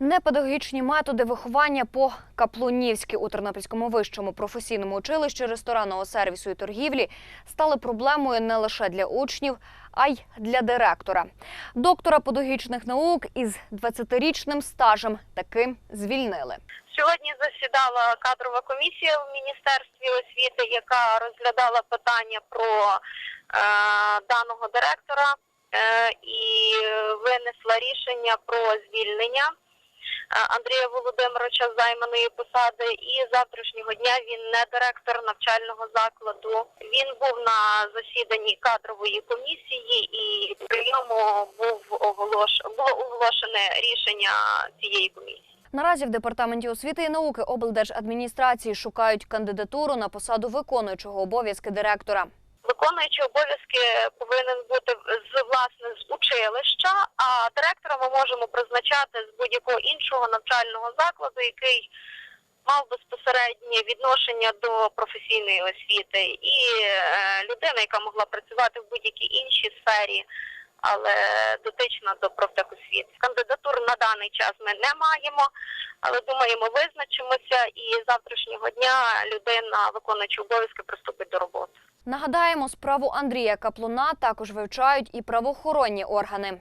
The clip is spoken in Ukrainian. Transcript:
Непедагогічні методи виховання по Каплунівськи у Тернопільському вищому професійному училищі ресторанного сервісу і торгівлі стали проблемою не лише для учнів, а й для директора. Доктора педагогічних наук із 20-річним стажем таким звільнили. Сьогодні засідала кадрова комісія в міністерстві освіти, яка розглядала питання про е, даного директора е, і винесла рішення про звільнення Андрія Володимировича з займаної посади. І з завтрашнього дня він не директор навчального закладу. Він був на засіданні кадрової комісії, і при ньому був оголош... було оголошене рішення цієї комісії. Наразі в департаменті освіти і науки облдержадміністрації шукають кандидатуру на посаду виконуючого обов'язки директора. Виконуючий обов'язки повинен бути з власне з училища, а директора ми можемо призначати з будь-якого іншого навчального закладу, який мав безпосереднє відношення до професійної освіти, і е, людина, яка могла працювати в будь-якій іншій сфері, але дотична до профтехосвіти. Кандидатур на даний час ми не маємо, але думаємо, визначимося, і з завтрашнього дня людина, виконуючи обов'язки, приступить до роботи. Нагадаємо, справу Андрія Каплуна також вивчають і правоохоронні органи.